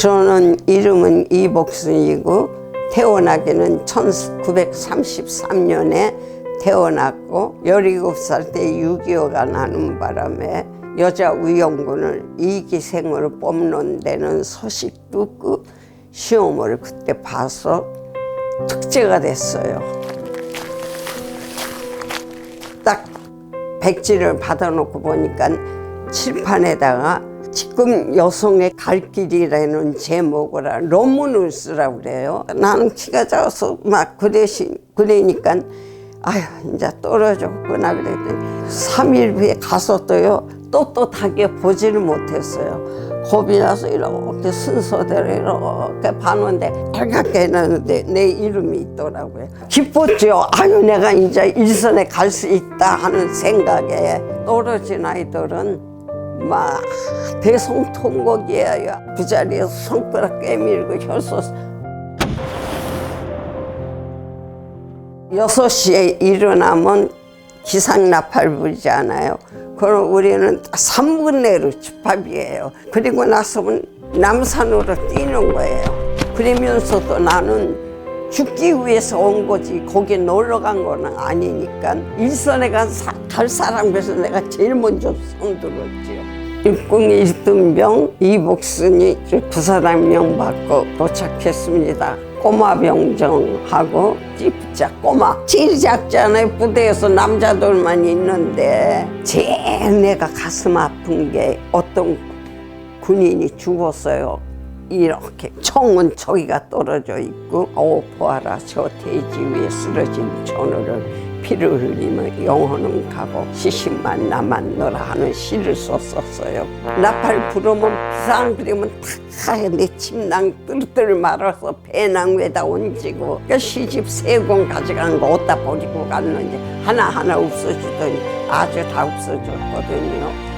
저는 이름은 이복순이고 태어나기는 1933년에 태어났고 17살 때 6.25가 나는 바람에 여자 의용군을 이기생으로 뽑는 데는 소식도 그 시험을 그때 봐서 특제가 됐어요. 백지를 받아놓고 보니까 칠판에다가 지금 여성의 갈 길이라는 제목으로 논문을 쓰라고 그래요. 나는 키가 작아서 막 그래시, 그러니까 아휴 이제 떨어졌구나 그랬더니 3일 후에 가서 또요 떳떳하게 보지를 못했어요. 겁이 나서 이렇게 순서대로 이렇게 봤는데 빨갛게 해놨는데 내 이름이 있더라고요. 기뻤죠. 아유 내가 이제 일선에 갈 수 있다 하는 생각에 떨어진 아이들은 막 대성통곡이에요. 그 자리에서 손가락 깨밀고 혈소 여섯 시에 일어나면 기상나팔 부르잖아요. 그럼 우리는 3분 내로 집합이에요. 그리고 나서는 남산으로 뛰는 거예요. 그러면서도 나는 죽기 위해서 온 거지 거기 놀러 간 거는 아니니까 일선에 간갈 사람 그래서 내가 제일 먼저 손들었지요. 일궁 일등병 이복순이 부사장명 받고 도착했습니다. 꼬마 병정하고 찌푸자 꼬마. 제일 작잖아요 부대에서 남자들만 있는데 제일 내가 가슴 아픈 게 어떤 군인이 죽었어요. 이렇게 총은 저기가 떨어져 있고 오 보아라 저 돼지 위에 쓰러진 전우를 피를 흘리며 영혼은 가고 시신만 남았노라 하는 시를 썼었어요. 나팔 부르면 비상 그러면 탁내 침낭 뜰뜰 말아서 배낭 위에다 얹고 그러니까 시집 세권 가져간 거 어디다 버리고 갔는지 하나하나 없어지더니 아주 다 없어졌거든요.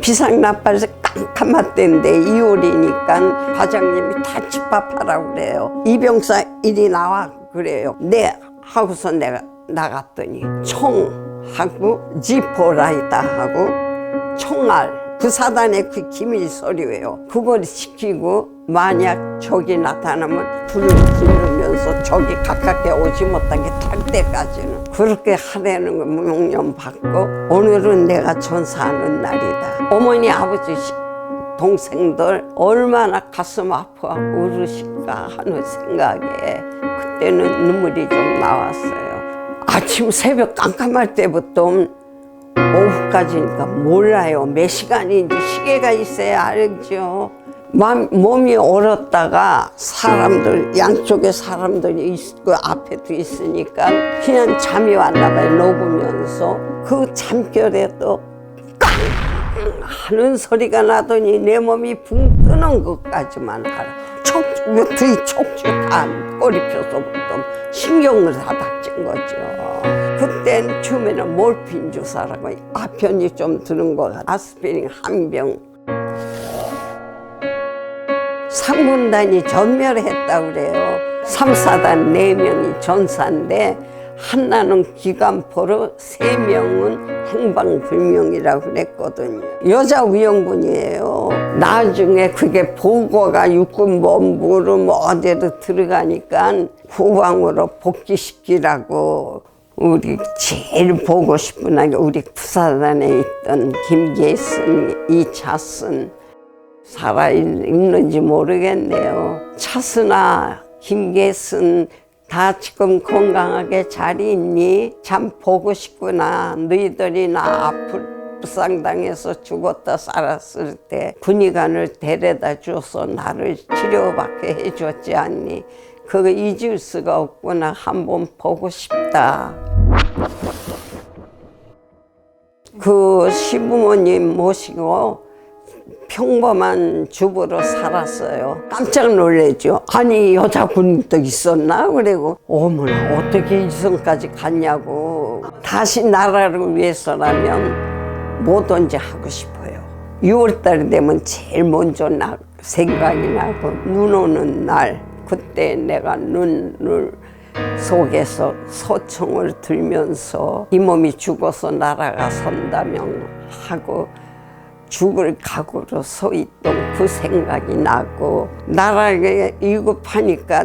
비상나팔 에서 깜깜한 때인데 2월이니까 과장님이 다 집합하라고 그래요. 이병사 일이 나와 그래요. 네 하고서 내가 나갔더니 총하고 지포라이다 하고 총알 그 사단의 그 기밀 서류예요. 그걸 지키고 만약 적이 나타나면 불을 지르면서 적이 가깝게 오지 못하게 탈 때까지는 그렇게 하라는 거 명령 받고 오늘은 내가 전사하는 날이다. 어머니 아버지 시- 동생들 얼마나 가슴 아파 울으실까 하는 생각에 그때는 눈물이 좀 나왔어요. 아침 새벽 깜깜할 때부터 오후까지니까 몰라요. 몇 시간인지 시계가 있어야 알죠. 맘, 몸이 얼었다가 사람들, 양쪽에 사람들이 있고 앞에도 있으니까 그냥 잠이 왔나 봐요. 녹으면서 그 잠결에 또 깡! 하는 소리가 나더니 내 몸이 붕 뜨는 것까지만 알아. 척추, 뒤 척추 다 꼬리 펴서부터 신경을 다 닥친 거죠. 그땐 처음에는 몰핀 주사라고 아편이 좀 드는 거. 아스피린 한 병. 상군단이 전멸했다 그래요. 삼사단 네명이 전사인데 하나는 기관포로 세 명은 행방불명이라고 그랬거든요. 여자 위원군이에요. 나중에 그게 보고가 육군본부로 뭐 어디로 들어가니까 후방으로 복귀시키라고 우리 제일 보고 싶은 아이 우리 부사단에 있던 김계순, 이차순 살아있는지 모르겠네요. 차순아, 김계순 다 지금 건강하게 잘 있니? 참 보고 싶구나. 너희들이 나 앞을 부상당해서 죽었다 살았을 때 군의관을 데려다 줘서 나를 치료받게 해줬지 않니? 그거 잊을 수가 없구나. 한번 보고 싶다. 그 시부모님 모시고 평범한 주부로 살았어요. 깜짝 놀래죠. 아니 여자 군인도 있었나? 그리고 어머나 어떻게 이성까지 갔냐고. 다시 나라를 위해서라면 뭐든지 하고 싶어요. 6월달이 되면 제일 먼저 나 생각이 나고 눈 오는 날 그때 내가 눈을 속에서 소총을 들면서 이 몸이 죽어서 나라가 선다면 하고 죽을 각오로 서 있던 그 생각이 나고 나라에 위급하니까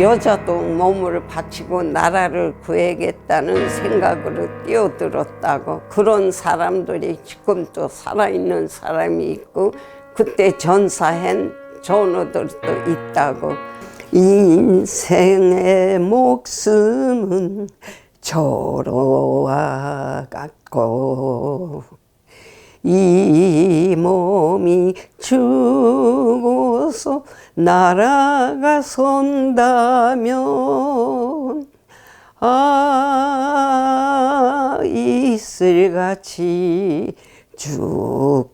여자도 몸을 바치고 나라를 구해야겠다는 생각으로 뛰어들었다고 그런 사람들이 지금도 살아있는 사람이 있고 그때 전사한 전우들도 있다고. 인생의 목숨은 저로와 같고 이 몸이 죽어서 나라가 선다면 아 이슬같이 죽겠노라